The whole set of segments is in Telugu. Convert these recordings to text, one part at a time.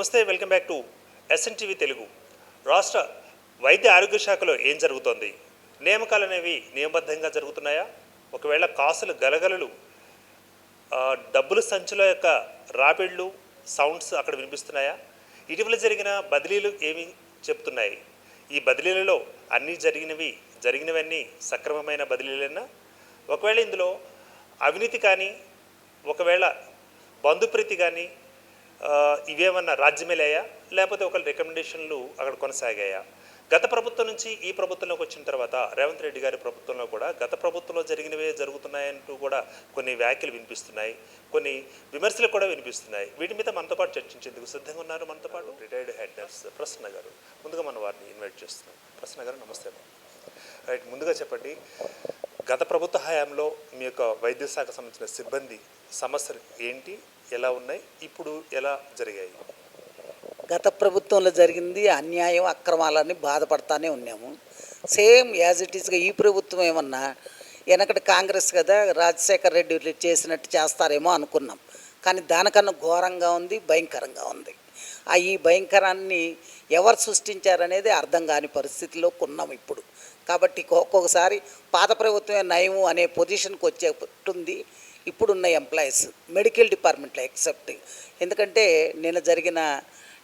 నమస్తే welcome back to SNTV Telugu. రాష్ట్ర వైద్య ఆరోగ్య శాఖలో ఏం జరుగుతోంది? నియామకాలు అనేవి నియమబద్ధంగా జరుగుతున్నాయా? ఒకవేళ కాసులు గలగలలు డబ్బులు సంచుల యొక్క రాపిడ్లు సౌండ్స్ అక్కడ వినిపిస్తున్నాయా? ఇటీవల జరిగిన బదిలీలు ఏమి చెప్తున్నాయి? ఈ బదిలీలలో అన్నీ జరిగినవి జరిగినవన్నీ సక్రమమైన బదిలీలైనా? ఒకవేళ ఇందులో అవినీతి కానీ ఒకవేళ బంధుప్రీతి కానీ ఇవేమన్నా రాజ్యమేలయ్యా? లేకపోతే ఒకరి రికమెండేషన్లు అక్కడ కొనసాగాయా? గత ప్రభుత్వం నుంచి ఈ ప్రభుత్వంలోకి వచ్చిన తర్వాత రేవంత్ రెడ్డి గారి ప్రభుత్వంలో కూడా గత ప్రభుత్వంలో జరిగినవే జరుగుతున్నాయంటూ కూడా కొన్ని వ్యాఖ్యలు వినిపిస్తున్నాయి. కొన్ని విమర్శలు కూడా వినిపిస్తున్నాయి. వీటి మీద మనతో పాటు చర్చించేందుకు సిద్ధంగా ఉన్నారు మనతో పాటు రిటైర్డ్ హెడ్ నర్స్ ప్రసన్న గారు. ముందుగా మన వారిని ఇన్వైట్ చేస్తున్నాం. ప్రసన్న గారు నమస్తే రైట్ ముందుగా చెప్పండి. గత ప్రభుత్వ హయాంలో మీ యొక్క వైద్య శాఖ సంబంధించిన సిబ్బంది సమస్యలు ఏంటి? ఎలా ఉన్నాయి? ఇప్పుడు ఎలా జరిగాయి? గత ప్రభుత్వంలో జరిగింది అన్యాయం అక్రమాలని బాధపడతానే ఉన్నాము. సేమ్ యాజ్ ఇట్ ఈస్గా ఈ ప్రభుత్వం ఏమన్నా వెనకటి కాంగ్రెస్ కదా రాజశేఖర్ రెడ్డి చేసినట్టు చేస్తారేమో అనుకున్నాం. కానీ దానికన్నా ఘోరంగా ఉంది భయంకరంగా ఉంది. ఆ ఈ భయంకరాన్ని ఎవరు సృష్టించారనేది అర్థం కాని పరిస్థితిలో ఉన్నాం ఇప్పుడు. కాబట్టి ఒక్కొక్కసారి పాత ప్రభుత్వమే నయము అనే పొజిషన్కి వచ్చేటుంది ఇప్పుడున్న ఎంప్లాయీస్ మెడికల్ డిపార్ట్మెంట్లో ఎక్సెప్ట్ ఎందుకంటే నిన్న జరిగిన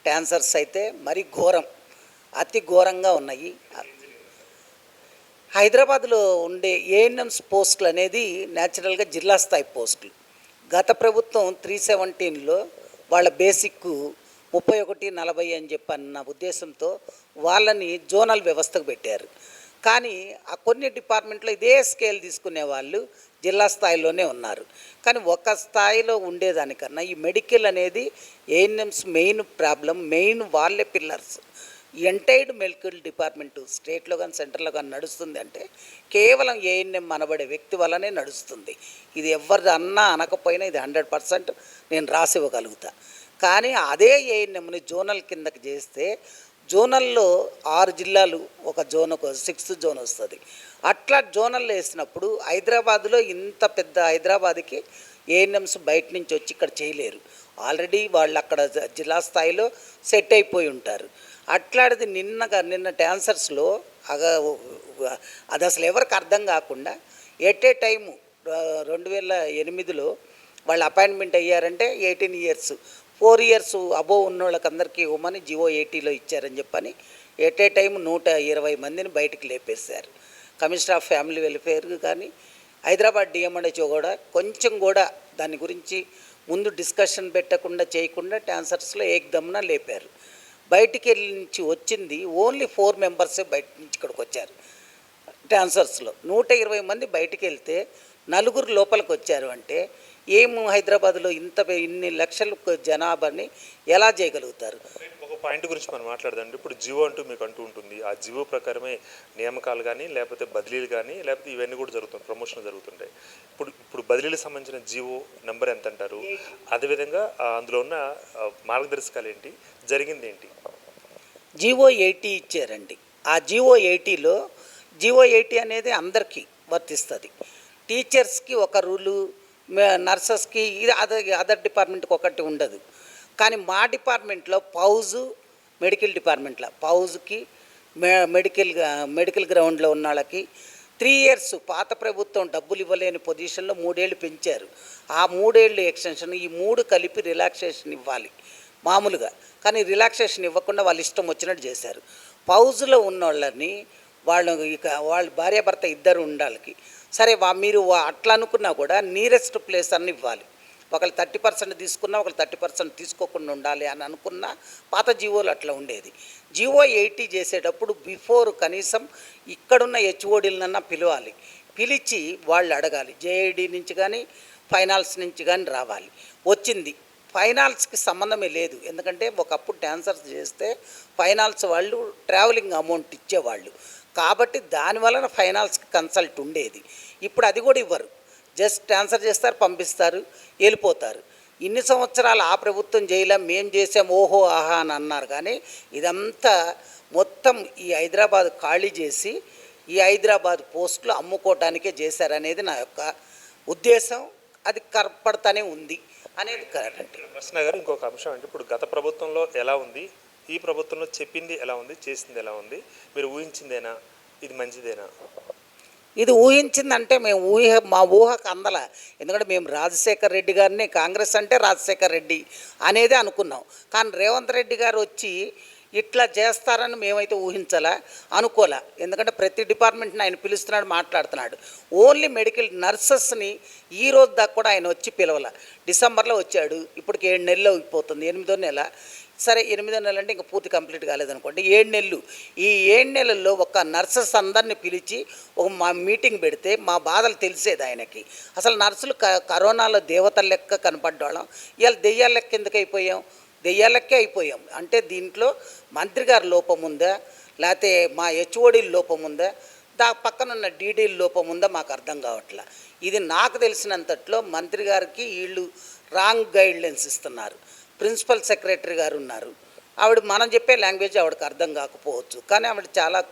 ట్యాన్సర్స్ అయితే మరీ ఘోరం అతి ఘోరంగా ఉన్నాయి. హైదరాబాద్లో ఉండే ఏఎన్ఎంస్ పోస్టులు అనేది న్యాచురల్గా జిల్లా స్థాయి పోస్టులు గత ప్రభుత్వం త్రీ సెవెంటీన్లో వాళ్ళ బేసిక్ ముప్పై ఒకటి నలభై అని చెప్పి అన్న ఉద్దేశంతో వాళ్ళని జోనల్ వ్యవస్థకు పెట్టారు. కానీ ఆ కొన్ని డిపార్ట్మెంట్లో ఇదే స్కేల్ తీసుకునే వాళ్ళు జిల్లా స్థాయిలోనే ఉన్నారు. కానీ ఒక స్థాయిలో ఉండేదానికన్నా ఈ మెడికల్ అనేది ఏఎన్ఎంస్ మెయిన్ ప్రాబ్లం మెయిన్ వాళ్ళే పిల్లర్స్. ఎంటైర్డ్ మెడికల్ డిపార్ట్మెంట్ స్టేట్లో కానీ సెంటర్లో కానీ నడుస్తుంది అంటే కేవలం ఏఎన్ఎం అనబడే వ్యక్తి వల్లనే నడుస్తుంది. ఇది ఎవరిదన్నా అన్నా అనకపోయినా ఇది హండ్రెడ్ పర్సెంట్ నేను రాసివ్వగలుగుతా కానీ అదే ఏఎన్ఎంని జోనల్ కిందకి చేస్తే జోనల్లో ఆరు జిల్లాలు ఒక జోన్ ఒక సిక్స్త్ జోన్ వస్తుంది. అట్లా జోనల్లో వేసినప్పుడు హైదరాబాద్లో ఇంత పెద్ద హైదరాబాద్కి ఏఎన్ఎంస్ బయట నుంచి వచ్చి ఇక్కడ చేయలేరు. ఆల్రెడీ వాళ్ళు అక్కడ జిల్లా స్థాయిలో సెట్ అయిపోయి ఉంటారు. అట్లాంటిది నిన్నగా నిన్న డాన్సర్స్లో అగ అది అసలు ఎవరికి అర్థం కాకుండా ఎట్ ఏ టైము రెండు వేల ఎనిమిదిలో వాళ్ళు అపాయింట్మెంట్ అయ్యారంటే eighteen years four years above ఉన్న వాళ్ళకందరికీ ఇవ్వమని జివో ఎయిటీలో ఇచ్చారని చెప్పని ఎట్ ఏ టైం నూట ఇరవై మందిని బయటికి లేపేశారు. కమిషనర్ ఆఫ్ ఫ్యామిలీ వెల్ఫేర్ కానీ హైదరాబాద్ డిఎంఎన్హెచ్ఓ కూడా కొంచెం కూడా దాని గురించి ముందు డిస్కషన్ పెట్టకుండా చేయకుండా ట్యాన్సర్స్లో ఏకదమ్మున లేపారు. బయటికి వెళ్ళి నుంచి వచ్చింది ఓన్లీ ఫోర్ మెంబర్సే బయట నుంచి ఇక్కడికి వచ్చారు డాన్సర్స్లో నూట ఇరవై మంది బయటికి వెళ్తే నలుగురు లోపలికి వచ్చారు అంటే ఏం హైదరాబాద్లో ఇంత ఇన్ని లక్షల జనాభాని ఎలా చేయగలుగుతారు? ఒక పాయింట్ గురించి మనం మాట్లాడదాం. ఇప్పుడు జివో అంటూ మీకు అంటూ ఉంటుంది. ఆ జివో ప్రకారమే నియామకాలు కానీ లేకపోతే బదిలీలు కానీ లేకపోతే ఇవన్నీ కూడా జరుగుతుంది. ప్రమోషన్ జరుగుతుంటాయి. ఇప్పుడు ఇప్పుడు బదిలీలకు సంబంధించిన జివో నెంబర్ ఎంత అంటారు అదేవిధంగా అందులో ఉన్న మార్గదర్శకాలు ఏంటి? జరిగింది ఏంటి? జీవో ఎయిటీ ఇచ్చారండి. ఆ జీవో ఎయిటీలో జీవో ఎయిటీ అనేది అందరికీ వర్తిస్తుంది. టీచర్స్కి ఒక రూలు నర్సెస్కి ఇది అదర్ అదర్ డిపార్ట్మెంట్కి ఒకటి ఉండదు. కానీ మా డిపార్ట్మెంట్లో పౌజు మెడికల్ డిపార్ట్మెంట్లో పౌజ్కి మె మెడికల్ మెడికల్ గ్రౌండ్లో ఉన్న వాళ్ళకి త్రీ ఇయర్స్ పాత ప్రభుత్వం డబ్బులు ఇవ్వలేని పొజిషన్లో మూడేళ్ళు పెంచారు. ఆ మూడేళ్ళు ఎక్స్టెన్షన్ ఈ మూడు కలిపి రిలాక్సేషన్ ఇవ్వాలి మామూలుగా. కానీ రిలాక్సేషన్ ఇవ్వకుండా వాళ్ళు ఇష్టం వచ్చినట్టు చేశారు. పౌజులో ఉన్న వాళ్ళని వాళ్ళు ఇక వాళ్ళ భార్యాభర్త ఇద్దరు ఉండాలకి సరే వా మీరు వా- అట్లా అనుకున్నా కూడా నీరెస్ట్ ప్లేస్ అని ఇవ్వాలి. ఒకళ్ళు థర్టీ పర్సెంట్ తీసుకున్నా ఒకళ్ళు థర్టీ పర్సెంట్ తీసుకోకుండా ఉండాలి అని అనుకున్న పాత జీవోలు అట్లా ఉండేది. జీవో ఎయిటీ చేసేటప్పుడు బిఫోర్ కనీసం ఇక్కడున్న హెచ్ఓడీలనన్నా పిలవాలి. పిలిచి వాళ్ళు అడగాలి. జేఐడి నుంచి కానీ ఫైనాన్స్ నుంచి కానీ రావాలి. వచ్చింది. ఫైనాల్స్కి సంబంధమే లేదు. ఎందుకంటే ఒకప్పుడు డాన్సర్స్ చేస్తే ఫైనాన్స్ వాళ్ళు ట్రావెలింగ్ అమౌంట్ ఇచ్చేవాళ్ళు. కాబట్టి దాని వలన ఫైనాల్స్కి కన్సల్ట్ ఉండేది. ఇప్పుడు అది కూడా ఇవ్వరు. జస్ట్ ట్రాన్స్ఫర్ చేస్తారు పంపిస్తారు వెళ్ళిపోతారు. ఇన్ని సంవత్సరాలు ఆ ప్రభుత్వం చేయలేం మేం చేసాం ఓహో ఆహా అని అన్నారు. కానీ ఇదంతా మొత్తం ఈ హైదరాబాద్ ఖాళీ చేసి ఈ హైదరాబాద్ పోస్టులు అమ్ముకోవటానికే చేశారనేది నా యొక్క ఉద్దేశం. అది కనపడతానే ఉంది అనేది కరెక్ట్. ప్రశ్న గారు ఇంకొక అంశం అంటే ఇప్పుడు గత ప్రభుత్వంలో ఎలా ఉంది? ఈ ప్రభుత్వంలో చెప్పింది ఎలా ఉంది? చేసింది ఎలా ఉంది? మీరు ఊహించిందేనా? ఇది మంచిదేనా? ఇది ఊహించిందంటే మేము ఊహ మా ఊహకు అందల. ఎందుకంటే మేము రాజశేఖర్ రెడ్డి గారిని కాంగ్రెస్ అంటే రాజశేఖర్ రెడ్డి అనేది అనుకున్నాం. కానీ రేవంత్ రెడ్డి గారు వచ్చి ఇట్లా చేస్తారని మేమైతే ఊహించాలా అనుకోలే. ఎందుకంటే ప్రతి డిపార్ట్మెంట్ని ఆయన పిలుస్తున్నాడు మాట్లాడుతున్నాడు. ఓన్లీ మెడికల్ నర్సెస్ని ఈ రోజు దాకా కూడా ఆయన వచ్చి పిలవాల. డిసెంబర్లో వచ్చాడు. ఇప్పటికి ఏడు నెలలు అయిపోతుంది ఎనిమిదో నెల. సరే ఎనిమిదో నెలలు అంటే ఇంకా పూర్తి కంప్లీట్ కాలేదనుకోండి. ఏడు నెలలు. ఈ ఏడు నెలల్లో ఒక నర్సెస్ అందరిని పిలిచి ఒక మా మీటింగ్ పెడితే మా బాధలు తెలిసేది ఆయనకి. అసలు నర్సులు క కరోనాలో దేవతల లెక్క కనపడ్డాళ్ళం. ఇవాళ దెయ్యాల లెక్క ఎందుకు అయిపోయాం? దెయ్యాలకే లెక్కే అయిపోయాం. అంటే దీంట్లో మంత్రి గారి లోపం ఉందా? లేకపోతే మా హెచ్ఓడి లోపం ఉందా? దా పక్కన ఉన్న డీడీల లోపం ఉందా? మాకు అర్థం కావట్లే. ఇది నాకు తెలిసినంతట్లో మంత్రి గారికి వీళ్ళు రాంగ్ గైడ్లైన్స్ ఇస్తున్నారు. ప్రిన్సిపల్ సెక్రటరీ గారు ఉన్నారు ఆవిడ మనం చెప్పే లాంగ్వేజ్ ఆవిడకి అర్థం కాకపోవచ్చు. కానీ ఆవిడ చాలా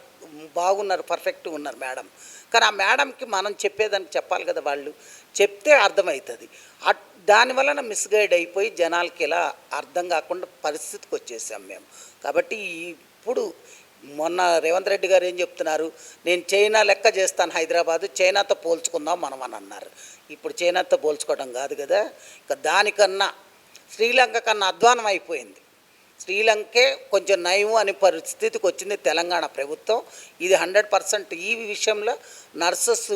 బాగున్నారు పర్ఫెక్ట్గా ఉన్నారు మేడం. కానీ ఆ మేడంకి మనం చెప్పేదానికి చెప్పాలి కదా వాళ్ళు. చెప్తే అర్థమవుతుంది. అట్ దానివలన మిస్గైడ్ అయిపోయి జనాలకి ఇలా అర్థం కాకుండా పరిస్థితికి వచ్చేసాం మేము. కాబట్టి ఇప్పుడు మొన్న రేవంత్ రెడ్డి గారు ఏం చెప్తున్నారు? నేను చైనా లెక్క చేస్తాను హైదరాబాదు చైనాతో పోల్చుకుందాం మనం అని అన్నారు. ఇప్పుడు చైనాతో పోల్చుకోవడం కాదు కదా. ఇక దానికన్నా శ్రీలంక కన్నా అధ్వానం అయిపోయింది. శ్రీలంకే కొంచెం నయం అనే పరిస్థితికి వచ్చింది తెలంగాణ ప్రభుత్వం. ఇది హండ్రెడ్ పర్సెంట్ ఈ విషయంలో నర్సెస్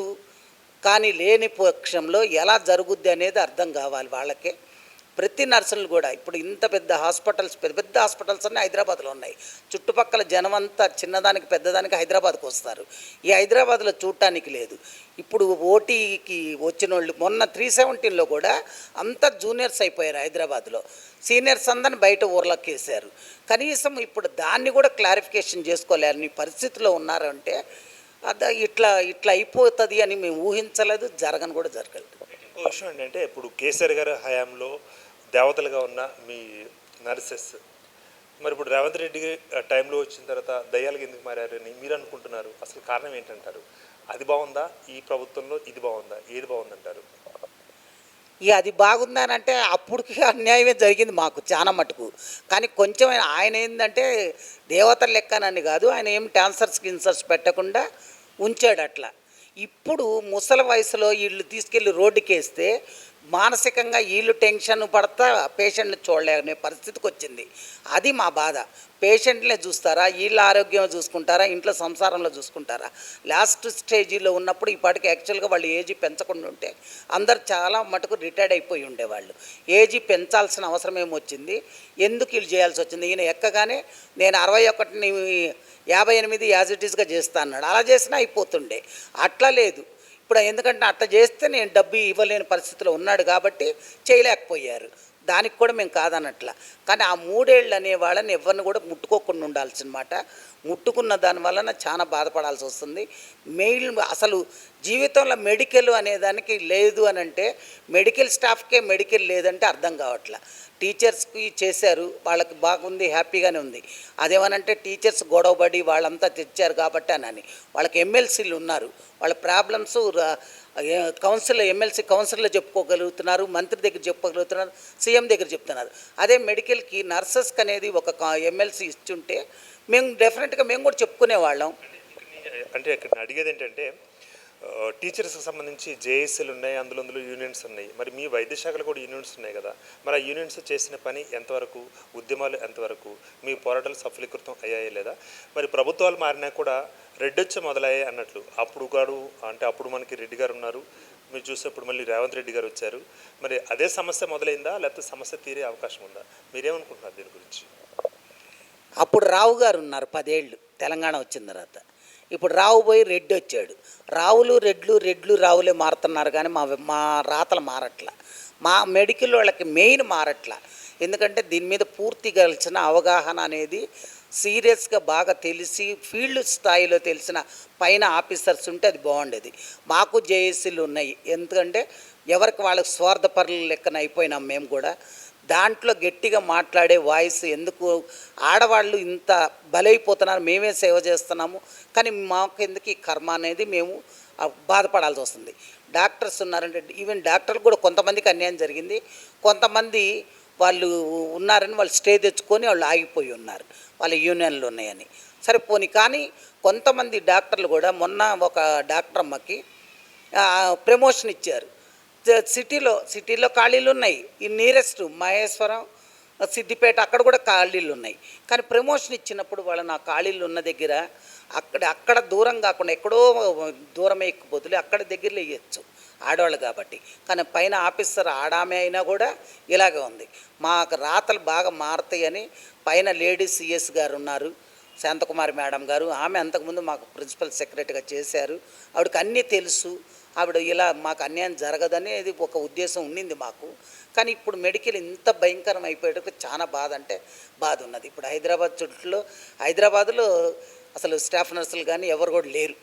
కానీ లేని పక్షంలో ఎలా జరుగుద్ది అనేది అర్థం కావాలి వాళ్ళకే. ప్రతి నర్సులు కూడా ఇప్పుడు ఇంత పెద్ద హాస్పిటల్స్ పెద్ద పెద్ద హాస్పిటల్స్ అన్నీ హైదరాబాద్లో ఉన్నాయి. చుట్టుపక్కల జనం అంతా చిన్నదానికి పెద్దదానికి హైదరాబాద్కి వస్తారు. ఈ హైదరాబాద్లో చూడటానికి లేదు. ఇప్పుడు ఓటీకి వచ్చిన వాళ్ళు మొన్న త్రీ సెవెంటీన్లో కూడా అంతా జూనియర్స్ అయిపోయారు హైదరాబాద్లో. సీనియర్స్ అందరిని బయట ఊర్లోకి వేశారు కనీసం ఇప్పుడు దాన్ని కూడా క్లారిఫికేషన్ చేసుకోలేని పరిస్థితిలో ఉన్నారంటే అద ఇట్లా ఇట్లా అయిపోతుంది అని మేము ఊహించలేదు జరగని కూడా జరగలేదు. ఇంకో విషయం ఏంటంటే ఇప్పుడు కేసీఆర్ గారి హయాంలో దేవతలుగా ఉన్న మీ నర్సెస్ మరి ఇప్పుడు రేవంత్ రెడ్డి టైంలో వచ్చిన తర్వాత దయ్యాలకు ఎందుకు మారారని మీరు అనుకుంటున్నారు? అసలు కారణం ఏంటంటారు? అది బాగుందా? ఈ ప్రభుత్వంలో ఇది బాగుందా? ఏది బాగుందంటారు? ఇక అది బాగుందని అంటే అప్పటికి అన్యాయమే జరిగింది మాకు చాలా మటుకు. కానీ కొంచెం ఆయన ఏంటంటే దేవతల లెక్కనని కాదు ఆయన ఏం ట్యాన్సర్స్ గిన్సర్స్ పెట్టకుండా ఉంచాడు అట్లా. ఇప్పుడు ముసలి వయసులో వీళ్ళు తీసుకెళ్ళి రోడ్డుకేస్తే మానసికంగా వీళ్ళు టెన్షన్ పడతా పేషెంట్ని చూడలేని పరిస్థితికి వచ్చింది. అది మా బాధ. పేషెంట్లే చూస్తారా? వీళ్ళ ఆరోగ్యం చూసుకుంటారా? ఇంట్లో సంసారంలో చూసుకుంటారా? లాస్ట్ స్టేజీలో ఉన్నప్పుడు ఈ పాటికి యాక్చువల్గా వాళ్ళు ఏజీ పెంచకుండా ఉంటే అందరు చాలా మటుకు రిటైర్డ్ అయిపోయి ఉండేవాళ్ళు. ఏజీ పెంచాల్సిన అవసరం ఏమొచ్చింది ఎందుకు వీళ్ళు చేయాల్సి వచ్చింది? ఈయన ఎక్కగానే నేను అరవై ఒకటిని యాభై ఎనిమిది యాజ్ ఇట్ ఈస్గా చేస్తా అన్నాడు. అలా చేసినా అయిపోతుండే. అట్లా లేదు. ఇప్పుడు ఎందుకంటే అట్ట చేస్తే నేను డబ్బు ఇవ్వలేని పరిస్థితిలో ఉన్నాడు కాబట్టి చేయలేకపోయారు. దానికి కూడా మేము కాదనట్ల. కానీ ఆ మూడేళ్ళు అనే వాళ్ళని ఎవరిని కూడా ముట్టుకోకుండా ఉండాల్సినమాట ముట్టుకున్న దాని వలన చాలా బాధపడాల్సి వస్తుంది. మెయిన్ అసలు జీవితంలో మెడికల్ అనేదానికి లేదు అని అంటే మెడికల్ స్టాఫ్కే మెడికల్ లేదంటే అర్థం కావట్లే. టీచర్స్కి చేశారు వాళ్ళకి బాగుంది హ్యాపీగానే ఉంది. అదేమనంటే టీచర్స్ గొడవపడి వాళ్ళంతా తెచ్చారు కాబట్టి అని వాళ్ళకి ఎమ్మెల్సీలు ఉన్నారు. వాళ్ళ ప్రాబ్లమ్స్ కౌన్సిల్ ఎమ్మెల్సీ కౌన్సిల్లో చెప్పుకోగలుగుతున్నారు మంత్రి దగ్గర చెప్పుకోగలుగుతున్నారు సీఎం దగ్గర చెప్తున్నారు. అదే మెడికల్కి నర్సెస్కి అనేది ఒక ఎమ్మెల్సీ ఇస్తుంటే మేము డెఫినెట్గా మేము కూడా చెప్పుకునేవాళ్ళం అంటే ఇక్కడ అడిగేది ఏంటంటే టీచర్స్కి సంబంధించి జేఏసీలు ఉన్నాయి అందులో అందులో యూనియన్స్ ఉన్నాయి. మరి మీ వైద్య శాఖలో కూడా యూనియన్స్ ఉన్నాయి కదా. మరి ఆ యూనియన్స్ చేసిన పని ఎంతవరకు ఉద్యమాలు ఎంతవరకు మీ పోరాటాలు సఫలీకృతం అయ్యాయి లేదా? మరి ప్రభుత్వాలు మారినా కూడా రెడ్డొచ్చే మొదలయ్యాయి అన్నట్లు. అప్పుడు గారు అంటే అప్పుడు మనకి రెడ్డి గారు ఉన్నారు. మీరు చూసినప్పుడు మళ్ళీ రేవంత్ రెడ్డి గారు వచ్చారు. మరి అదే సమస్య మొదలైందా? లేకపోతే సమస్య తీరే అవకాశం ఉందా? మీరేమనుకుంటున్నారు దీని గురించి? అప్పుడు రావు గారు ఉన్నారు పదేళ్ళు. తెలంగాణ వచ్చిన తర్వాత. ఇప్పుడు రావు పోయి రెడ్డి వచ్చాడు. రావులు రెడ్లు రెడ్లు రావులే మారుతున్నారు కానీ మా మా రాతలు మారట్ల. మా మెడికల్ వాళ్ళకి మెయిన్ మారట్ల. ఎందుకంటే దీని మీద పూర్తి కలిసిన అవగాహన అనేది సీరియస్గా బాగా తెలిసి ఫీల్డ్ స్థాయిలో తెలిసిన పైన ఆఫీసర్స్ ఉంటే అది బాగుండేది. మాకు జేఏసీలు ఉన్నాయి. ఎందుకంటే ఎవరికి వాళ్ళకి స్వార్థపరుల లెక్కన అయిపోయినాం మేము కూడా. దాంట్లో గట్టిగా మాట్లాడే వాయిస్ ఎందుకు ఆడవాళ్ళు ఇంత బలైపోతున్నారు మేమే సేవ చేస్తున్నాము. కానీ మాకు ఎందుకు ఈ కర్మ అనేది మేము బాధపడాల్సి వస్తుంది. డాక్టర్స్ ఉన్నారంటే ఈవెన్ డాక్టర్లు కూడా కొంతమందికి అన్యాయం జరిగింది. కొంతమంది వాళ్ళు ఉన్నారని వాళ్ళు స్టే తెచ్చుకొని వాళ్ళు ఆగిపోయి ఉన్నారు. వాళ్ళ యూనియన్లు ఉన్నాయని. సరే పోని కానీ కొంతమంది డాక్టర్లు కూడా మొన్న ఒక డాక్టర్ అమ్మకి ప్రమోషన్ ఇచ్చారు. సిటీలో సిటీలో ఖాళీలు ఉన్నాయి. ఈ నీరెస్ట్ మహేశ్వరం సిద్దిపేట అక్కడ కూడా ఖాళీలు ఉన్నాయి. కానీ ప్రమోషన్ ఇచ్చినప్పుడు వాళ్ళ నా ఖాళీలు ఉన్న దగ్గర అక్కడ అక్కడ దూరం కాకుండా ఎక్కడో దూరం ఎక్కిపోతులే అక్కడ దగ్గరలో వేయచ్చు. ఆడవాళ్ళు కాబట్టి. కానీ పైన ఆఫీసర్ ఆడామే అయినా కూడా ఇలాగే ఉంది. మాకు రాతలు బాగా మారుతాయని పైన లేడీస్ సిఎస్ గారు ఉన్నారు శాంతకుమారి మేడం గారు. ఆమె అంతకుముందు మాకు ప్రిన్సిపల్ సెక్రటరీగా చేశారు. ఆవిడకి అన్నీ తెలుసు. ఆవిడ ఇలా మాకు అన్యాయం జరగదనేది ఒక ఉద్దేశం ఉండింది మాకు. కానీ ఇప్పుడు మెడికల్ ఇంత భయంకరం అయిపోయేటప్పుడు చాలా బాధ అంటే బాధ ఉన్నది. ఇప్పుడు హైదరాబాద్ చుట్టూలో హైదరాబాద్లో అసలు స్టాఫ్ నర్సులు కానీ ఎవరు కూడా లేరు.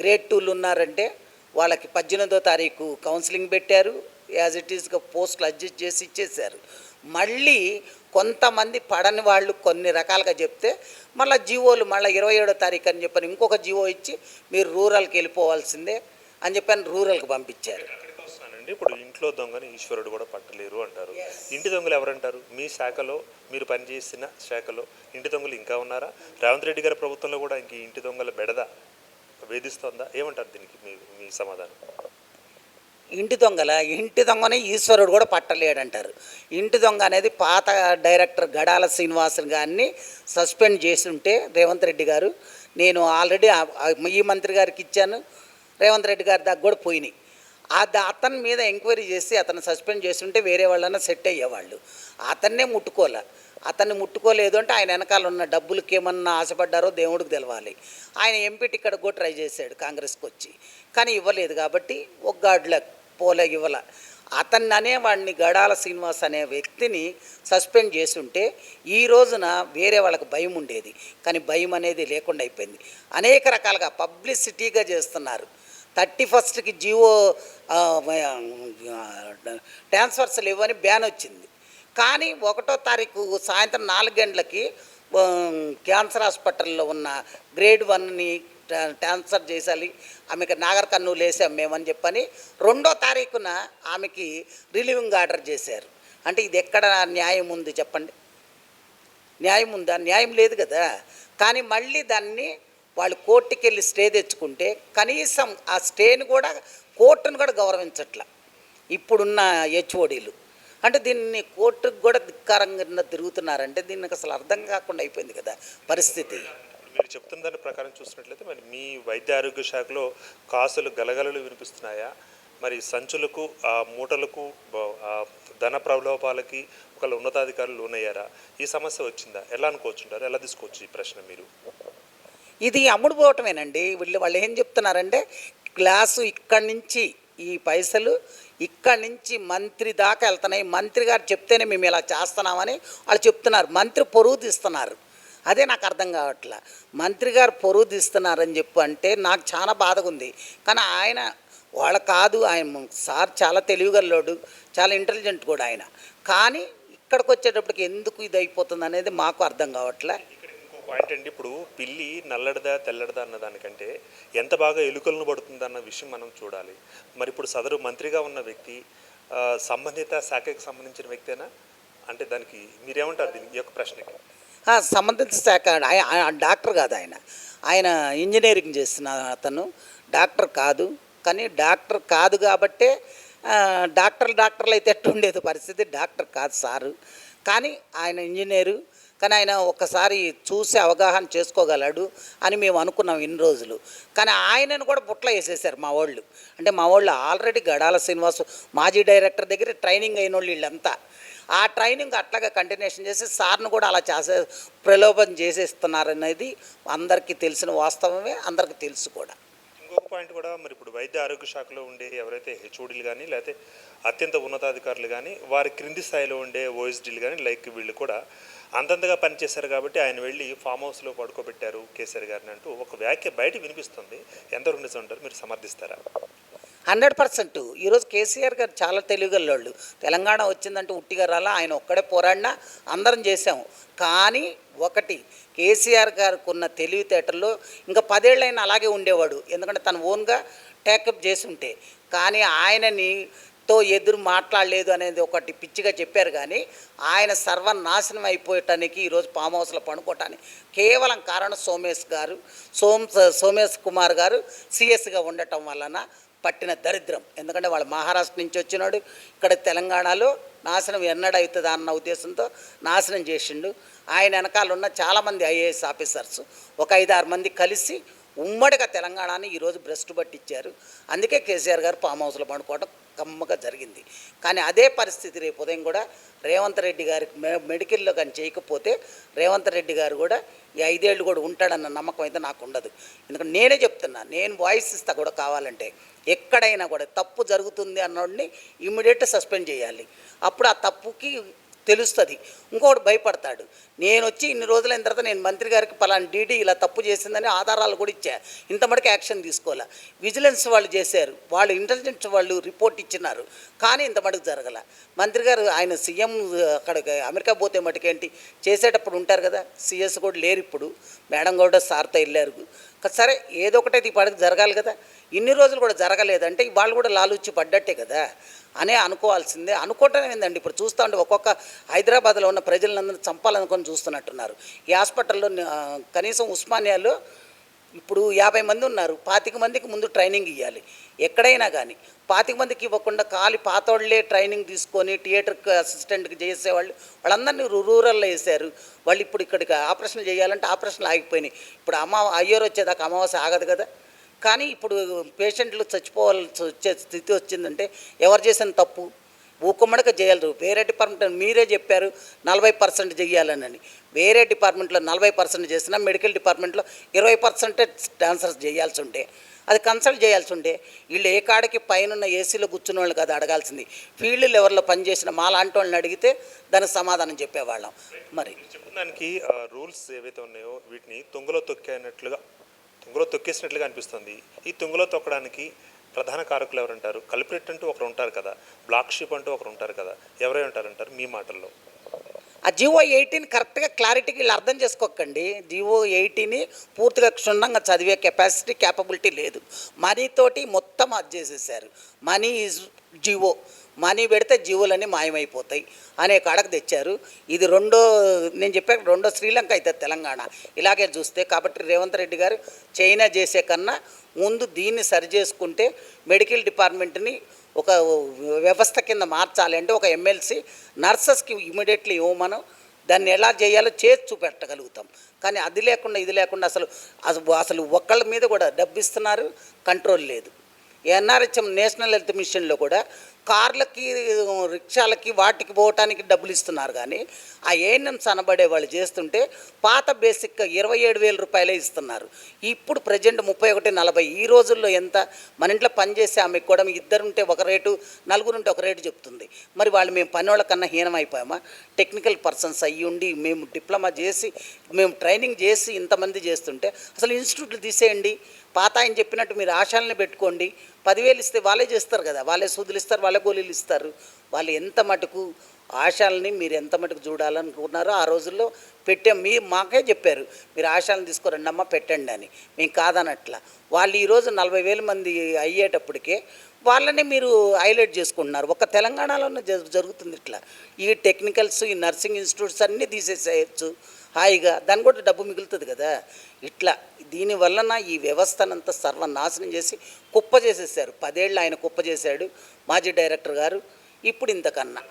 గ్రేడ్ టూలు ఉన్నారంటే వాళ్ళకి పద్దెనిమిదో తారీఖు కౌన్సిలింగ్ పెట్టారు. యాజ్ ఇట్ ఈస్గా పోస్టులు అడ్జస్ట్ చేసి ఇచ్చేశారు. మళ్ళీ కొంతమంది పడని వాళ్ళు కొన్ని రకాలుగా చెప్తే మళ్ళీ జీవోలు మళ్ళీ ఇరవై ఏడో తారీఖు అని చెప్పని ఇంకొక జీవో ఇచ్చి మీరు రూరల్కి వెళ్ళిపోవాల్సిందే అని చెప్పని రూరల్కి పంపించారు. ఇప్పుడు ఇంట్లో దొంగని ఈశ్వరుడు కూడా పట్టలేరు అంటారు. ఇంటి దొంగలు ఎవరంటారు? మీ శాఖలో మీరు పనిచేసిన శాఖలో ఇంటి దొంగలు ఇంకా ఉన్నారా? రేవంత్ రెడ్డి గారి ప్రభుత్వంలో కూడా ఇంక ఇంటి దొంగల బెడద వేధిస్తోందా? ఏమంటారు దీనికి మీ మీ సమాధానం? ఇంటి దొంగల? ఇంటి దొంగని ఈశ్వరుడు కూడా పట్టలేడంటారు. ఇంటి దొంగ అనేది పాత డైరెక్టర్ గడాల శ్రీనివాసన్ గారిని సస్పెండ్ చేసి ఉంటే రేవంత్ రెడ్డి గారు నేను ఆల్రెడీ ఈ మంత్రి గారికి ఇచ్చాను రేవంత్ రెడ్డి గారి దాకా కూడా పోయినాయి. అది అతని మీద ఎంక్వైరీ చేసి అతను సస్పెండ్ చేసి ఉంటే వేరే వాళ్ళన్నా సెట్ అయ్యేవాళ్ళు. అతన్నే ముట్టుకోలే అతన్ని ముట్టుకోలేదు అంటే ఆయన వెనకాల ఉన్న డబ్బులకి ఏమన్నా ఆశపడ్డారో దేవుడికి తెలవాలి. ఆయన ఎంపీ టికెట్ కూడా ట్రై చేశాడు కాంగ్రెస్కి వచ్చి. కానీ ఇవ్వలేదు కాబట్టి ఒక గాడ్ల పోలే ఇవ్వల. అతన్ని అనేవాడిని గడాల శ్రీనివాస్ అనే వ్యక్తిని సస్పెండ్ చేసుంటే ఈ రోజున వేరే వాళ్ళకి భయం ఉండేది. కానీ భయం అనేది లేకుండా అయిపోయింది. అనేక రకాలుగా పబ్లిసిటీగా చేస్తున్నారు. థర్టీ ఫస్ట్కి జియో ట్రాన్స్ఫర్స్ లేవని బ్యాన్ వచ్చింది. కానీ ఒకటో తారీఖు సాయంత్రం నాలుగు గంటలకి క్యాన్సర్ హాస్పిటల్లో ఉన్న గ్రేడ్ వన్ని ట్రాన్స్ఫర్ చేసాలి ఆమెకి నాగర్ కర్నూలు వేసాం మేమని చెప్పని రెండో తారీఖున ఆమెకి రిలీవింగ్ ఆర్డర్ చేశారు. అంటే ఇది ఎక్కడ న్యాయం ఉంది చెప్పండి? న్యాయం ఉందా? న్యాయం లేదు కదా. కానీ మళ్ళీ దాన్ని వాళ్ళు కోర్టుకి వెళ్ళి స్టే తెచ్చుకుంటే కనీసం ఆ స్టేని కూడా కోర్టును కూడా గౌరవించట్ల. ఇప్పుడున్న హెచ్ఓడీలు. అంటే దీన్ని కోర్టుకు కూడా ధిక్కారంగా తిరుగుతున్నారంటే దీనికి అసలు అర్థం కాకుండా అయిపోయింది కదా పరిస్థితి. మీరు చెప్తున్న దాని ప్రకారం చూసినట్లయితే మరి మీ వైద్య ఆరోగ్య శాఖలో కాసులు గలగలలు వినిపిస్తున్నాయా? మరి సంచులకు ఆ మూటలకు ధన ప్రలోభాలకి ఒకళ్ళ ఉన్నతాధికారులు లోనయ్యారా? ఈ సమస్య వచ్చిందా? ఎలా అనుకోవచ్చుంటారు? ఎలా తీసుకోవచ్చు ఈ ప్రశ్న మీరు? ఇది అమ్ముడు పోవటమేనండి. వీళ్ళు వాళ్ళు ఏం చెప్తున్నారంటే క్లాసు ఇక్కడి నుంచి ఈ పైసలు ఇక్కడి నుంచి మంత్రి దాకా వెళ్తున్నాయి. మంత్రి గారు చెప్తేనే మేము ఇలా చేస్తున్నామని వాళ్ళు చెప్తున్నారు. మంత్రి పొరుగు తీస్తున్నారు. అదే నాకు అర్థం కావట్లా. మంత్రి గారు పొరుగు తీస్తున్నారని చెప్పు అంటే నాకు చాలా బాధగా ఉంది కానీ ఆయన వాళ్ళ కాదు ఆయన సార్ చాలా తెలివిగల్లోడు చాలా ఇంటెలిజెంట్ కూడా ఆయన. కానీ ఇక్కడికి వచ్చేటప్పటికి ఎందుకు ఇది అయిపోతుంది అనేది మాకు అర్థం కావట్లే. పాయింట్ అండి. ఇప్పుడు పిల్లి నల్లడిదా తెల్లడిదా అన్న దానికంటే ఎంత బాగా ఎలుకలను పడుతుంది అన్న విషయం మనం చూడాలి. మరి ఇప్పుడు సదరు మంత్రిగా ఉన్న వ్యక్తి సంబంధిత శాఖకి సంబంధించిన వ్యక్తేనా? అంటే దానికి మీరేమంటారు దీనికి? ఈ యొక్క ప్రశ్నకి. సంబంధిత శాఖ ఆయన డాక్టర్ కాదు ఆయన. ఆయన ఇంజనీరింగ్ చేస్తున్న అతను. డాక్టర్ కాదు. కానీ డాక్టర్ కాదు కాబట్టే డాక్టర్లు డాక్టర్లు అయితే ఎట్టుండేది పరిస్థితి? డాక్టర్ కాదు సారు. కానీ ఆయన ఇంజనీరు కానీ ఆయన ఒక్కసారి చూసి అవగాహన చేసుకోగలడు అని మేము అనుకున్నాం ఇన్ని రోజులు. కానీ ఆయనను కూడా బుట్ల వేసేసారు మా వాళ్ళు. అంటే మా వాళ్ళు ఆల్రెడీ గడాల శ్రీనివాస్ మాజీ డైరెక్టర్ దగ్గర ట్రైనింగ్ అయిన వాళ్ళు వీళ్ళంతా. ఆ ట్రైనింగ్ అట్లాగా కంటిన్యూషన్ చేసి సార్ను కూడా అలా చేసే ప్రలోభం చేసేస్తున్నారనేది అందరికీ తెలిసిన వాస్తవమే అందరికీ తెలుసు కూడా. ఇంకొక పాయింట్ కూడా మరి ఇప్పుడు వైద్య ఆరోగ్య శాఖలో ఉండే ఎవరైతే హెచ్ఓడీలు కానీ లేకపోతే అత్యంత ఉన్నతాధికారులు కానీ వారి క్రింది స్థాయిలో ఉండే ఓఎస్డీలు కానీ లైక్ వీళ్ళు కూడా అంతంతగా పనిచేశారు కాబట్టి ఆయన వెళ్ళి ఫామ్ హౌస్లో పడుకోబెట్టారు కేసీఆర్ గారిని అంటూ ఒక వ్యాఖ్య బయట వినిపిస్తుంది. ఎంతవరకు నిజం ఉంటారు మీరు సమర్థిస్తారా? Hundred percent. ఈరోజు కేసీఆర్ గారు చాలా తెలివిగల్లోళ్ళు తెలంగాణ వచ్చిందంటే ఉట్టిగా రాలా ఆయన ఒక్కడే పోరాడినా అందరం చేసాము కానీ ఒకటి కేసీఆర్ గారికి ఉన్న తెలివితేటల్లో ఇంకా పదేళ్ళైనా అలాగే ఉండేవాడు. ఎందుకంటే తను ఓన్గా టేకప్ చేసి ఉంటే కానీ ఆయనని తో ఎదురు మాట్లాడలేదు అనేది ఒకటి పిచ్చిగా చెప్పారు కానీ ఆయన సర్వనాశనం అయిపోయటానికి ఈరోజు ఫామ్ హౌస్లో పండుకోవటానికి కేవలం కారణం సోమేష్ గారు సోమ్ సోమేష్ కుమార్ గారు సిఎస్గా ఉండటం వలన పట్టిన దరిద్రం. ఎందుకంటే వాళ్ళు మహారాష్ట్ర నుంచి వచ్చినాడు ఇక్కడ తెలంగాణలో నాశనం ఎన్నడవుతుందా అన్న ఉద్దేశంతో నాశనం చేసిండు. ఆయన వెనకాల ఉన్న చాలామంది ఐఏఎస్ ఆఫీసర్స్ ఒక ఐదు ఆరు మంది కలిసి ఉమ్మడిగా తెలంగాణని ఈరోజు భ్రష్టు పట్టించారు. అందుకే కేసీఆర్ గారు ఫామ్ హౌస్లో పండుకోవడం కమ్మగా జరిగింది. కానీ అదే పరిస్థితి రేపు ఉదయం కూడా రేవంత్ రెడ్డి గారికి మె మెడికల్లో కానీ చేయకపోతే రేవంత్ రెడ్డి గారు కూడా ఈ ఐదేళ్ళు కూడా ఉంటాడన్న నమ్మకం అయితే నాకు ఉండదు. ఎందుకంటే నేనే చెప్తున్నా నేను వాయిస్ ఇస్తా కూడా కావాలంటే ఎక్కడైనా కూడా తప్పు జరుగుతుంది అన్నోడిని ఇమ్మీడియట్ సస్పెండ్ చేయాలి. అప్పుడు ఆ తప్పుకి తెలుస్తుంది. ఇంకొకటి భయపడతాడు. నేను వచ్చి ఇన్ని రోజులైన తర్వాత నేను మంత్రి గారికి పలానా డీడీ ఇలా తప్పు చేసిందని ఆధారాలు కూడా ఇచ్చా. ఇంత మటుకు యాక్షన్ తీసుకోవాలా. విజిలెన్స్ వాళ్ళు చేశారు. వాళ్ళు ఇంటెలిజెన్స్ వాళ్ళు రిపోర్ట్ ఇచ్చినారు. కానీ ఇంత మటుకు జరగల. మంత్రి గారు ఆయన సీఎం అక్కడ అమెరికా పోతే మటుకేంటి చేసేటప్పుడు ఉంటారు కదా. సిఎస్ కూడా లేరు ఇప్పుడు. మేడం కూడా సార్తో వెళ్ళారు. సరే ఏదో ఒకటైతే ఈ పాటికి జరగాలి కదా. ఇన్ని రోజులు కూడా జరగలేదంటే వాళ్ళు కూడా లాలూచి పడ్డట్టే కదా. అనే అనుకోవాల్సిందే. అనుకోవటం ఏందండి? ఇప్పుడు చూస్తూ ఉంటే ఒక్కొక్క హైదరాబాద్లో ఉన్న ప్రజలందరూ చంపాలనుకొని చూస్తున్నట్టున్నారు. ఈ హాస్పిటల్లో కనీసం ఉస్మానియాలో ఇప్పుడు యాభై మంది ఉన్నారు. పాతిక మందికి ముందు ట్రైనింగ్ ఇవ్వాలి ఎక్కడైనా కానీ పాతిక మందికి ఇవ్వకుండా ఖాళీ పాతోళ్ళే ట్రైనింగ్ తీసుకొని థియేటర్కి అసిస్టెంట్కి చేసేవాళ్ళు వాళ్ళందరినీ రూరల్లో వేశారు వాళ్ళు ఇప్పుడు ఇక్కడికి ఆపరేషన్ చేయాలంటే ఆపరేషన్లు ఆగిపోయినాయి. ఇప్పుడు అమ్మ అయ్యోరు వచ్చేదాకా అమావాస్య ఆగదు కదా? కానీ ఇప్పుడు పేషెంట్లు చచ్చిపోవాల్సి వచ్చే స్థితి వచ్చిందంటే ఎవరు చేసిన తప్పు? ఊకమ్మడిగా చేయలేరు వేరే డిపార్ట్మెంట్ మీరే చెప్పారు నలభై పర్సెంట్ చేయాలని వేరే డిపార్ట్మెంట్లో నలభై పర్సెంట్ చేసినా మెడికల్ డిపార్ట్మెంట్లో ఇరవై పర్సెంటే ట్రాన్స్ఫర్ చేయాల్సి ఉంటే అది కన్సల్ట్ చేయాల్సి ఉంటే వీళ్ళు ఏ కాడికి పైన ఏసీలో కూర్చున్న వాళ్ళు కదా అడగాల్సింది. ఫీల్డ్ లెవెల్లో పనిచేసిన మా లాంటి వాళ్ళని అడిగితే దానికి సమాధానం చెప్పేవాళ్ళం. మరి మీరు దానికి రూల్స్ ఏవైతే ఉన్నాయో వీటిని తొంగలో తొక్కినట్లుగా తుంగలో తొక్కేసినట్లుగా అనిపిస్తుంది. ఈ తుంగలో తొక్కడానికి ప్రధాన కారకులు ఎవరంటారు? కల్పరేట్ అంటూ ఒకరు ఉంటారు కదా. బ్లాక్ షీప్ అంటూ ఒకరు ఉంటారు కదా. ఎవరై ఉంటారంటారు మీ మాటల్లో? ఆ జివో ఎయిటీన్ కరెక్ట్గా క్లారిటీకి వీళ్ళు అర్థం చేసుకోకండి. జివో ఎయిటీని పూర్తిగా క్షుణ్ణంగా చదివే కెపాసిటీ క్యాపబిలిటీ లేదు. మనీతోటి మొత్తం అది చేసేసారు మనీ ఈజ్ జివో. మనీ పెడితే జీవులన్నీ మాయమైపోతాయి అనే కాడకు తెచ్చారు. ఇది రెండో నేను చెప్పాను రెండో శ్రీలంక అయితే తెలంగాణ. ఇలాగే చూస్తే కాబట్టి రేవంత్ రెడ్డి గారు చైనా చేసే కన్నా ముందు దీన్ని సరి చేసుకుంటే మెడికల్ డిపార్ట్మెంట్ని ఒక వ్యవస్థ కింద మార్చాలి అంటే ఒక ఎమ్మెల్సీ నర్సెస్కి ఇమీడియట్లీ ఇవ్వమను. దాన్ని ఎలా చేయాలో చేసి చూపెట్టగలుగుతాం. కానీ అది లేకుండా ఇది లేకుండా అసలు అసలు అసలు ఒక్కళ్ళ మీద కూడా డబ్బు ఇస్తున్నారు కంట్రోల్ లేదు. ఎన్ఆర్హెచ్ఎం నేషనల్ హెల్త్ మిషన్లో కూడా కార్లకి రిక్షాలకి వాటికి పోవటానికి డబ్బులు ఇస్తున్నారు కానీ ఆ ఏఎన్ఎంస్ అనబడే వాళ్ళు చేస్తుంటే పాత బేసిక్ ఇరవై ఏడు వేల రూపాయలే ఇస్తున్నారు. ఇప్పుడు ప్రజెంట్ ముప్పై ఒకటి నలభై. ఈ రోజుల్లో ఎంత? మన ఇంట్లో పనిచేసే ఆమెకు కూడా ఇద్దరుంటే ఒక రేటు నలుగురుంటే ఒక రేటు చెప్తుంది. మరి వాళ్ళు మేము పనివాళ్ళ కన్నా హీనమైపోయామా? టెక్నికల్ పర్సన్స్ అయ్యి ఉండి మేము డిప్లొమా చేసి మేము ట్రైనింగ్ చేసి ఇంతమంది చేస్తుంటే అసలు ఇన్స్టిట్యూట్లు తీసేయండి. పాత ఆయన చెప్పినట్టు మీరు ఆశల్ని పెట్టుకోండి. పదివేలు ఇస్తే వాళ్ళే చేస్తారు కదా. వాళ్ళే సూదులు ఇస్తారు వాళ్ళే గోళీలు ఇస్తారు. వాళ్ళు ఎంత మటుకు ఆశాలని మీరు ఎంత మటుకు చూడాలనుకున్నారో ఆ రోజుల్లో పెట్టాం మీ మాకే చెప్పారు. మీరు ఆశాలను తీసుకురండి అమ్మ పెట్టండి అని. మేము కాదనట్లా. వాళ్ళు ఈరోజు నలభై వేల మంది అయ్యేటప్పటికే వాళ్ళని మీరు హైలైట్ చేసుకుంటున్నారు. ఒక తెలంగాణలోనే జరుగుతుంది ఇట్లా. ఈ టెక్నికల్స్ ఈ నర్సింగ్ ఇన్స్టిట్యూట్స్ అన్నీ తీసేసేయచ్చు. హాయిగా దాని కూడా డబ్బు మిగులుతుంది కదా. ఇట్లా దీని ఈ వ్యవస్థనంతా సర్వనాశనం చేసి కుప్ప చేసేసారు. పదేళ్ళు ఆయన కుప్ప చేశాడు మాజీ డైరెక్టర్ గారు ఇప్పుడు ఇంతకన్నా.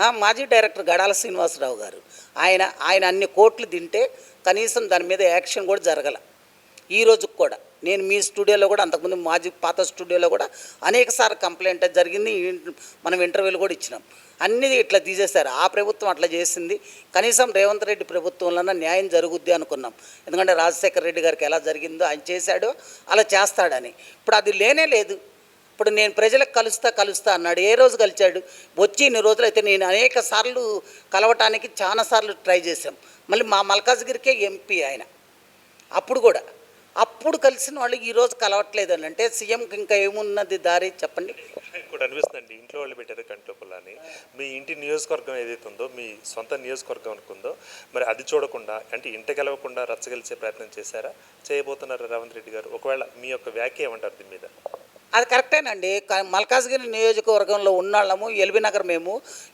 ఆ, మాజీ డైరెక్టర్ గడాల శ్రీనివాసరావు గారు ఆయన ఆయన అన్ని కోట్లు తింటే కనీసం దాని మీద యాక్షన్ కూడా జరగల. ఈ రోజుకు కూడా. నేను మీ స్టూడియోలో కూడా అంతకుముందు మాజీ పాత స్టూడియోలో కూడా అనేక కంప్లైంట్ జరిగింది మనం ఇంటర్వ్యూలు కూడా ఇచ్చినాం. అన్నీ ఇట్లా తీసేశారు. ఆ ప్రభుత్వం అట్లా చేసింది. కనీసం రేవంత్ రెడ్డి ప్రభుత్వంలోనే న్యాయం జరుగుద్ది అనుకున్నాం. ఎందుకంటే రాజశేఖర రెడ్డి గారికి ఎలా జరిగిందో ఆయన చేశాడో అలా చేస్తాడని. ఇప్పుడు అది లేనే లేదు. ఇప్పుడు నేను ప్రజలకు కలుస్తా కలుస్తా అన్నాడు. ఏ రోజు కలిచాడు? వచ్చి ఇన్ని రోజులు అయితే నేను అనేక సార్లు కలవటానికి చాలా సార్లు ట్రై చేశాం. మళ్ళీ మా మల్కాజ్గిరికే ఎంపీ ఆయన. అప్పుడు కూడా అప్పుడు కలిసిన వాళ్ళు ఈరోజు కలవట్లేదు అని అంటే సీఎంకి ఇంకా ఏమున్నది దారి చెప్పండి. ఇంకోటి అనిపిస్తుంది ఇంట్లో వాళ్ళు పెట్టారు కంట్లో పుల్లని. మీ ఇంటి నియోజకవర్గం ఏదైతే ఉందో మీ సొంత నియోజకవర్గం అనుకుందో మరి అది చూడకుండా అంటే ఇంట గెలవకుండా రచ్చగలిచే ప్రయత్నం చేశారా? చేయబోతున్నారు రేవంత్ రెడ్డి గారు? ఒకవేళ మీ యొక్క వ్యాఖ్య ఏమంటారు దీని మీద? అది కరెక్టేనండి. మల్కాజ్గిరి నియోజకవర్గంలో ఉన్నాళ్ళము ఎల్బీ నగర్ మేము.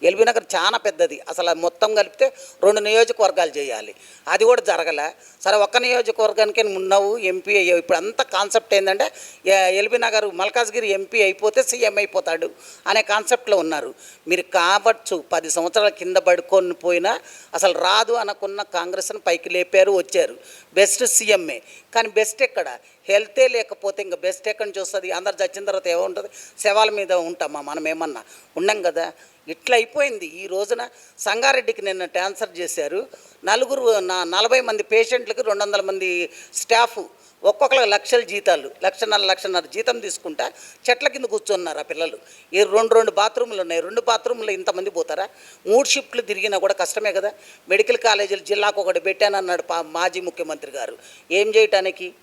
ఎల్బీ నగర్ చాలా పెద్దది. అసలు మొత్తం కలిపితే రెండు నియోజకవర్గాలు చేయాలి. అది కూడా జరగలే. సరే ఒక్క నియోజకవర్గానికి ఉన్నావు ఎంపీ అయ్యావు. ఇప్పుడు అంత కాన్సెప్ట్ ఏంటంటే ఎల్బీనగర్ ఎల్బీ నగర్ మల్కాజ్గిరి ఎంపీ అయిపోతే సీఎం అయిపోతాడు అనే కాన్సెప్ట్లో ఉన్నారు. మీరు కావచ్చు పది సంవత్సరాల కింద పడుకొని పోయినా అసలు రాదు అనుకున్న కాంగ్రెస్ని పైకి లేపారు వచ్చారు. Best CMA. కానీ బెస్ట్ ఎక్కడ? హెల్తే లేకపోతే ఇంకా బెస్ట్ ఎక్కడి నుంచి వస్తుంది అందరు చచ్చిన తర్వాత ఏముంటుంది? శవాల మీద ఉంటామా మనం ఏమన్నా? ఉన్నాం కదా? ఇట్లా అయిపోయింది. ఈ రోజున సంగారెడ్డికి నిన్న ట్రాన్స్ఫర్ చేశారు. నలుగురు నా నలభై మంది పేషెంట్లకు రెండు వందల మంది స్టాఫ్ ఒక్కొక్కరికి లక్షల జీతాలు లక్షన్నర లక్షన్నర జీతం తీసుకుంటా చెట్ల కింద కూర్చున్నారు ఆ పిల్లలు? ఈ రెండు రెండు బాత్రూములు ఉన్నాయి. రెండు బాత్రూములు ఇంతమంది పోతారా? మూడు షిఫ్ట్లు తిరిగినా కూడా కష్టమే కదా? మెడికల్ కాలేజీలు జిల్లాకు ఒకటి పెట్టానన్నాడు పా- మాజీ ముఖ్యమంత్రి గారు. ఏం చేయటానికి?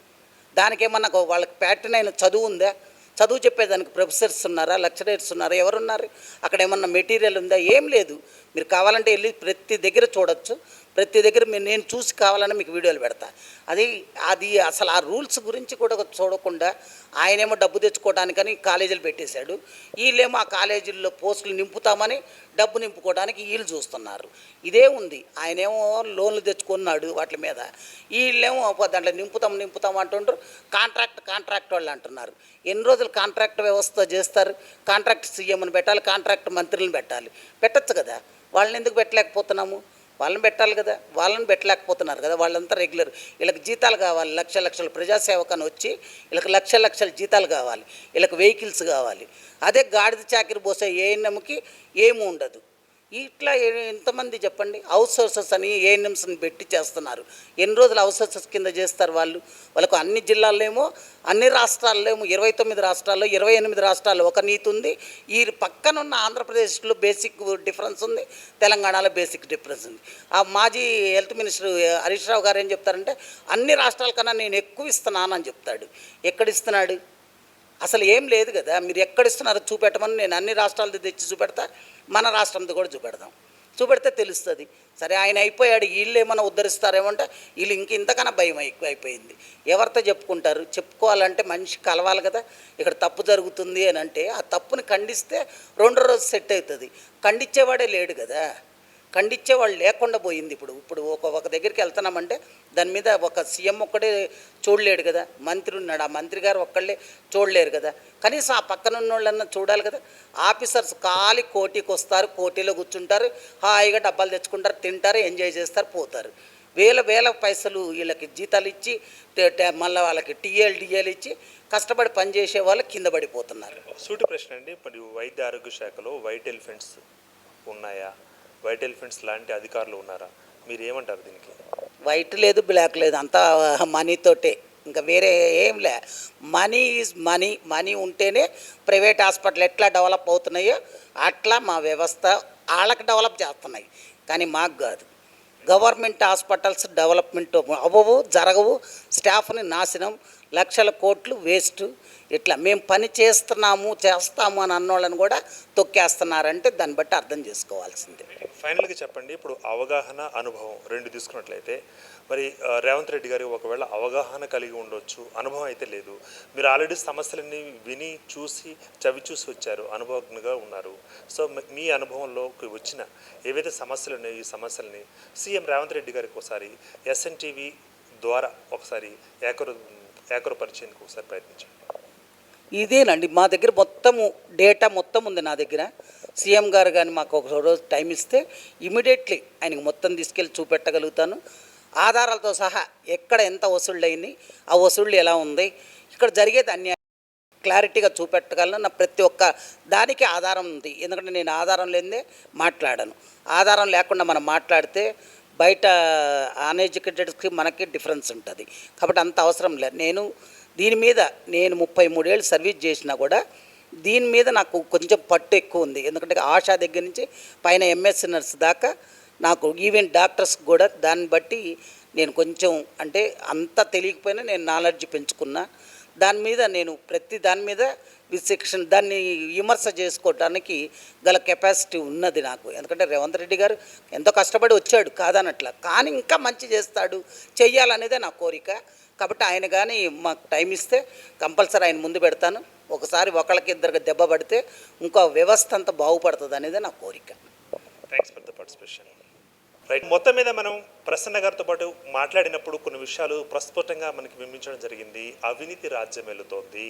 దానికేమన్నా వాళ్ళకి ప్యాటర్న్ అయిన చదువు ఉందా? చదువు చెప్పేదానికి ప్రొఫెసర్స్ ఉన్నారా? లెక్చరర్స్ ఉన్నారా? ఎవరున్నారు? అక్కడ ఏమన్నా మెటీరియల్ ఉందా? ఏం లేదు. మీరు కావాలంటే వెళ్ళి ప్రతి దగ్గర చూడొచ్చు. ప్రతి దగ్గర మీరు నేను చూసి కావాలని మీకు వీడియోలు పెడతా. అది అది అసలు ఆ రూల్స్ గురించి కూడా చూడకుండా ఆయనేమో డబ్బు తెచ్చుకోవడానికని కాలేజీలు పెట్టేశాడు. వీళ్ళేమో ఆ కాలేజీల్లో పోస్టులు నింపుతామని డబ్బు నింపుకోవడానికి వీళ్ళు చూస్తున్నారు. ఇదే ఉంది. ఆయనేమో లోన్లు తెచ్చుకున్నాడు వాటి మీద. వీళ్ళేమో దాంట్లో నింపుతాం నింపుతాం అంటుండ్రు. కాంట్రాక్ట్ కాంట్రాక్ట్ వాళ్ళు అంటున్నారు. ఎన్ని రోజులు కాంట్రాక్ట్ వ్యవస్థ చేస్తారు? కాంట్రాక్ట్ సీఎంని పెట్టాలి కాంట్రాక్ట్ మంత్రులను పెట్టాలి. పెట్టచ్చు కదా. వాళ్ళని ఎందుకు పెట్టలేకపోతున్నాము? వాళ్ళని పెట్టాలి కదా వాళ్ళని పెట్టలేకపోతున్నారు కదా వాళ్ళంతా రెగ్యులర్ వీళ్ళకి జీతాలు కావాలి లక్ష లక్షల ప్రజాసేవకని వచ్చి వీళ్ళకి లక్ష లక్షల జీతాలు కావాలి వీళ్ళకి వెహికల్స్ కావాలి. అదే గాడిద చాకిరి పోసే ఏఎన్ఎంకి ఏమి ఉండదు. ఇట్లా ఎంతమంది చెప్పండి? హౌస్ సోర్సెస్ అని ఏఎన్ఎంస్ని పెట్టి చేస్తున్నారు. ఎన్ని రోజులు అవుట్సోర్సెస్ కింద చేస్తారు వాళ్ళు? వాళ్ళకు అన్ని జిల్లాల్లోమో అన్ని రాష్ట్రాల్లోమో ఇరవై తొమ్మిది రాష్ట్రాల్లో ఇరవై ఎనిమిది రాష్ట్రాల్లో ఒక నీతి ఉంది. ఈ పక్కనున్న ఆంధ్రప్రదేశ్లో బేసిక్ డిఫరెన్స్ ఉంది తెలంగాణలో బేసిక్ డిఫరెన్స్ ఉంది. ఆ మాజీ హెల్త్ మినిస్టర్ హరీష్ రావు గారు ఏం చెప్తారంటే అన్ని రాష్ట్రాల కన్నా నేను ఎక్కువ ఇస్తున్నానని చెప్తాడు. ఎక్కడ ఇస్తున్నాడు అసలు ఏం లేదు కదా. మీరు ఎక్కడిస్తున్నారో చూపెట్టమని నేను అన్ని రాష్ట్రాలది తెచ్చి చూపెడతా. మన రాష్ట్రంది కూడా చూపెడదాం. చూపెడితే తెలుస్తుంది. సరే ఆయన అయిపోయాడు వీళ్ళు ఏమైనా ఉద్ధరిస్తారేమంటే వీళ్ళు ఇంక ఇంతకన్నా భయం ఎక్కువ అయిపోయింది ఎవరితో చెప్పుకుంటారు? చెప్పుకోవాలంటే మనిషి కలవాలి కదా. ఇక్కడ తప్పు జరుగుతుంది అని అంటే ఆ తప్పుని ఖండిస్తే రెండో రోజు సెట్ అవుతుంది. ఖండించేవాడే లేడు కదా. ఖండించేవాళ్ళు లేకుండా పోయింది ఇప్పుడు. ఇప్పుడు ఒక ఒక దగ్గరికి వెళ్తున్నామంటే దాని మీద ఒక సీఎం ఒక్కడే చూడలేడు కదా. మంత్రి ఉన్నాడు. ఆ మంత్రి గారు ఒక్కళ్ళే చూడలేరు కదా. కనీసం ఆ పక్కన ఉన్నోళ్ళన్నా చూడాలి కదా. ఆఫీసర్స్ ఖాళీ కోటీకి వస్తారు కోటీలో కూర్చుంటారు హాయిగా డబ్బాలు తెచ్చుకుంటారు తింటారు ఎంజాయ్ చేస్తారు పోతారు. వేల వేల పైసలు వీళ్ళకి జీతాలు ఇచ్చి మళ్ళీ వాళ్ళకి టీఎల్ డిఎల్ ఇచ్చి కష్టపడి పనిచేసే వాళ్ళు కింద పడిపోతున్నారు. సూటి ప్రశ్న అండి. మరి వైద్య ఆరోగ్య శాఖలో వైట్ ఎలిఫెంట్స్ ఉన్నాయా? వైట్ ఎలిఫెంట్స్ లాంటి అధికారులు ఉన్నారా? మీరు ఏమంటారు దీనికి? వైట్ లేదు బ్లాక్ లేదు అంతా మనీతోటే. ఇంకా వేరే ఏం లే. Money is money. మనీ ఉంటేనే ప్రైవేట్ హాస్పిటల్ ఎట్లా డెవలప్ అవుతున్నాయో అట్లా మా వ్యవస్థ వాళ్ళకి డెవలప్ చేస్తున్నాయి. కానీ మాకు కాదు. గవర్నమెంట్ హాస్పిటల్స్ డెవలప్మెంట్ అవ్వవు జరగవు. స్టాఫ్ని నాశనం. లక్షల కోట్లు వేస్ట్. ఇట్లా మేము పని చేస్తున్నాము చేస్తాము అని అన్నోళ్ళని కూడా తొక్కేస్తున్నారంటే దాన్ని బట్టి అర్థం చేసుకోవాల్సిందే. ఫైనల్గా చెప్పండి. ఇప్పుడు అవగాహన అనుభవం రెండు తీసుకున్నట్లయితే మరి రేవంత్ రెడ్డి గారికి ఒకవేళ అవగాహన కలిగి ఉండొచ్చు అనుభవం అయితే లేదు. మీరు ఆల్రెడీ సమస్యలన్నీ విని చూసి చవి చూసి వచ్చారు అనుభవజ్ఞగా ఉన్నారు. సో మీ- మీ అనుభవంలోకి వచ్చిన ఏవైతే సమస్యలు ఉన్నాయో ఈ సమస్యల్ని సీఎం రేవంత్ రెడ్డి గారికి ఒకసారి ఎస్ఎన్టీవీ ద్వారా ఒకసారి ఏకరు ఏకరపరిచేందుకు ఒకసారి ప్రయత్నించండి. ఇదేనండి మా దగ్గర మొత్తము డేటా మొత్తం ఉంది నా దగ్గర. సీఎం గారు కానీ మాకు ఒక రోజు టైం ఇస్తే ఇమీడియట్లీ ఆయనకి మొత్తం తీసుకెళ్ళి చూపెట్టగలుగుతాను. ఆధారాలతో సహా ఎక్కడ ఎంత వసూళ్ళు అయింది ఆ వసూళ్ళు ఎలా ఉంది ఇక్కడ జరిగేది అన్యాయం క్లారిటీగా చూపెట్టగలను. నా ప్రతి ఒక్క దానికి ఆధారం ఉంది. ఎందుకంటే నేను ఆధారం లేదే మాట్లాడను. ఆధారం లేకుండా మనం మాట్లాడితే బయట అన్ఎడ్యుకేటెడ్స్కి మనకి డిఫరెన్స్ ఉంటుంది. కాబట్టి అంత అవసరం లేదు. నేను దీని మీద నేను ముప్పై మూడేళ్ళు సర్వీస్ చేసినా కూడా దీని మీద నాకు కొంచెం పట్టు ఎక్కువ ఉంది. ఎందుకంటే ఆశా దగ్గర నుంచి పైన ఎంఎస్ నర్స్ దాకా నాకు ఈవెన్ డాక్టర్స్ కూడా దాన్ని బట్టి నేను కొంచెం అంటే అంత తెలియకపోయినా నేను నాలెడ్జ్ పెంచుకున్నా. దాని మీద నేను ప్రతి దాని మీద విశిక్షణ దాన్ని విమర్శ చేసుకోవడానికి గల కెపాసిటీ ఉన్నది నాకు. ఎందుకంటే రేవంత్ రెడ్డి గారు ఎంతో కష్టపడి వచ్చాడు కాదనట్ల. కానీ ఇంకా మంచి చేస్తాడు చెయ్యాలనేదే నా కోరిక. కాబట్టి ఆయన కానీ మాకు టైం ఇస్తే కంపల్సరీ ఆయన ముందు పెడతాను. ఒకసారి ఒకళ్ళకి ఇద్దరికి దెబ్బ పడితే ఇంకో వ్యవస్థ అంతా బాగుపడుతుంది అనేదే నా కోరిక. Thanks for the participation right మొత్తం మీద మనం ప్రసన్న గారితో పాటు మాట్లాడినప్పుడు కొన్ని విషయాలు ప్రస్ఫుటంగా మనకి బింబించడం జరిగింది. అవినీతి రాజ్యం వెళుతోంది.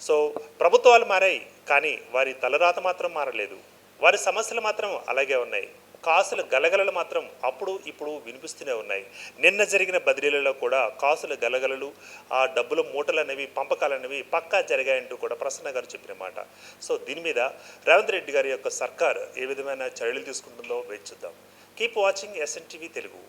సో ప్రభుత్వాలు మారాయి కానీ వారి తలరాత మాత్రం మారలేదు. వారి సమస్యలు మాత్రం అలాగే ఉన్నాయి. కాసుల గలగలలు మాత్రం అప్పుడు ఇప్పుడు వినిపిస్తూనే ఉన్నాయి. నిన్న జరిగిన బదిలీలలో కూడా కాసుల గలగలలు ఆ డబ్బుల మూటలు అనేవి పంపకాలు అనేవి పక్కా జరిగాయంటూ కూడా ప్రసన్న గారు చెప్పిన మాట. సో దీని మీద రేవంత్ రెడ్డి గారి యొక్క సర్కార్ ఏ విధమైన చర్యలు తీసుకుంటుందో వేచి చూద్దాం. keep watching SN TV Telugu